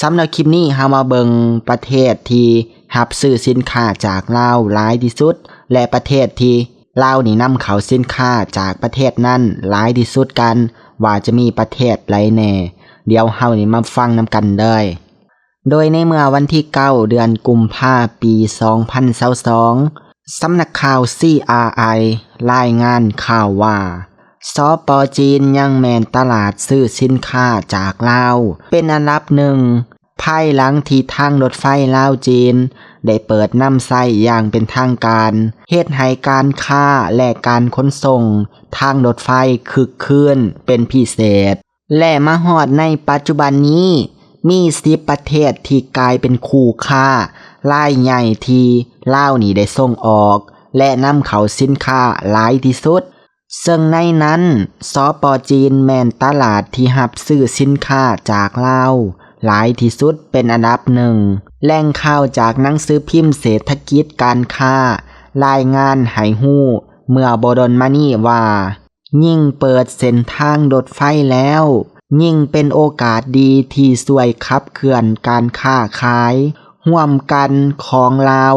สำหรับคลิปนี้เฮามาเบิงประเทศที่รับซื้อสินค้าจากลาวหลายที่สุด และประเทศที่ลาวนี่นำเข้าสินค้าจากประเทศนั้นหลายที่สุดกัน ว่าจะมีประเทศไรแน่ เดี๋ยวเฮานี่มาฟังนำกันเด้โดยในเมื่อวันที่ 9 เดือนกุมภาปี 2022สำนักข่าว CRI รายงานข่าวว่า สปอจีนยังแมนตลาดซื้อสินค้าจากลาว เป็นอันดับหนึ่งภายหลังที่ทางรถไฟลาวจีน ได้เปิดน้ำไส้อย่างเป็นทางการเฮ็ดให้การค้าและการขนส่ง ทางรถไฟคึกคืนเป็นพิเศษ และมาฮอดในปัจจุบันนี้ มีสิบประเทศที่กลายเป็นคู่ค้ารายใหญ่ที่ลาวนี่ได้ส่งออก และนำเขาสินค้าหลายที่สุด ซึ่งในนั้นสปจีนแมนตลาดที่หับซื้อสินค้าจากลาวหลายที่สุดเป็นอันดับหนึ่งแหล่งข่าวจากหนังสือพิมพ์เศรษฐกิจการค้า รายงานให้ฮู้ เมื่อบดนมานี่ว่า ยิ่งเปิดเส้นทางรถไฟแล้ว ยิ่งเป็นโอกาสดีที่สวยขับเคลื่อนการค้าขาย ห่วมกันของลา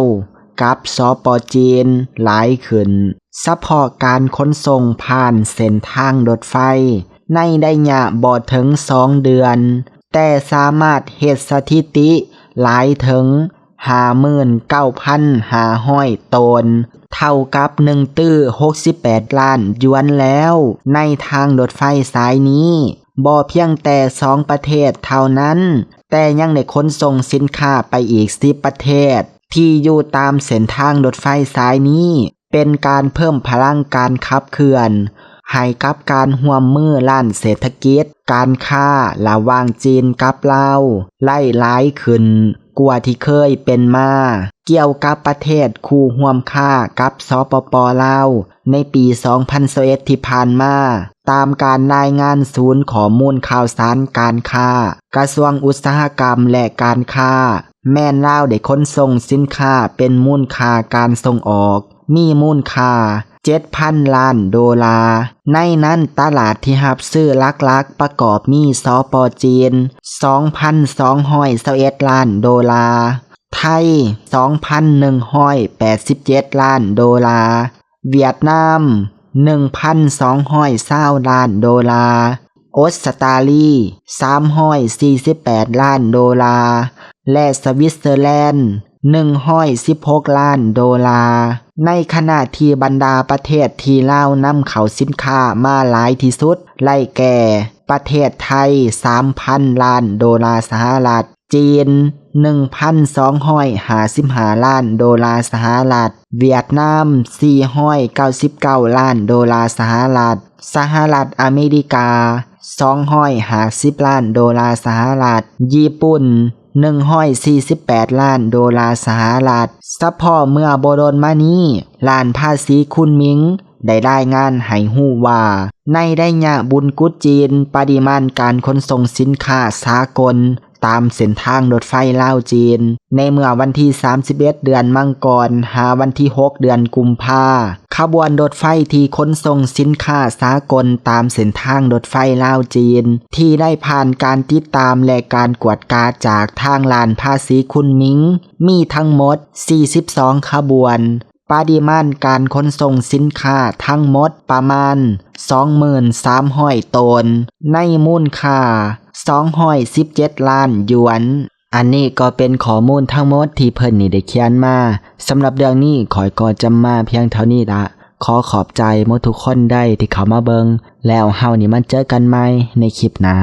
กับสปจีนหลายขึ้น เฉพาะการขนส่งผ่านเส้นทางรถไฟ ในได้ยะบ่ถึงสองเดือน แต่สามารถเฮ็ดสถิติ หลายถึง59,500ตน เท่ากับ1ตื้อ68ล้านยวนแล้ว ในทางรถไฟสายนี้บ่เพียงแต่สองประเทศเท่านั้น แต่ยังได้ขนส่งสินค้าไปอีก10ประเทศ ที่อยู่ตามเส้นทางรถไฟสายนี้ เป็นการเพิ่มพลังการขับเคลื่อนให้กับการห่วมมือล้านเศรษฐกิจ การค้าระหว่างจีนกับลาวไล่หลายขึ้นกว่าที่เคยเป็นมา เกี่ยวกับประเทศคู่ห่วมค่ากับสปปลาวในปี 2021ที่ผ่านมา ตามการรายงานศูนย์ข้อมูลข่าวสารการค้า กระทรวงอุตสาหกรรมและการค้า แม่นลาวได้ขนส่งสินค้าเป็นมูลค่าการส่งออก มีมูลค่า 7,000 ล้านโดลาร์ในนั้นตลาดที่หับซื้อลักๆ ประกอบมีสปอจีน 2,221ล้านโดลาร์ไทย 2,187 ล้านโดลาร์เวียดนาม1,220ล้านโดลาร์ออสตาลี348 ล้านโดลาร์และสวิตเซอร์แลนด์ 116 ล้านโดลาร์ในขณะที่บรรดาประเทศที่ลานำเข้าสินค้ามาหลายที่สุด ไล่แก่ ประเทศไทย 3,000 ล้านโดลาร์สหรัฐ จีน 1,255 ล้านโดลาร์สหรัฐ เวียดนาม 499 ล้านโดลาร์สหรัฐ สหรัฐอเมริกา 250 ล้านโดลาร์สหรัฐ ญี่ปุ่น 148 ล้านโดลาร์สหรัฐซัพพอเมื่อบดนมานี้ล้านภาษีคุณมิง ได้รายงานให้ฮู้ว่า ในได้ยะบุญกุจีน ปริมาณการขนส่งสินค้าสากล ตามเส้นทางรถไฟลาวจีน ในเมื่อวันที่ 31 เดือนมังกรหาวันที่ 6 เดือนกุมภาขบวนรถไฟที่ขนส่งสินค้าสากลตามเส้นทางรถไฟลาวจีน ที่ได้ผ่านการติดตามและการกวดกาจากทางลานภาษีคุณมิง มีทั้งหมด 42 ขบวน ปริมาณการขนส่งสินค้าทั้งหมดประมาณ 23,000ตน ในมูลค่า217 ล้านหยวน อันนี้ก็เป็นข้อมูลทั้งหมดที่เพิ่นนี่ได้เขียนมาสำหรับเรื่องนี้ขอยก็จำมาเพียงเท่านี้ละขอขอบใจมดทุกคนได้ที่เขามาเบิง แล้วเฮานี่มันเจอกันใหมในคลิปหน้า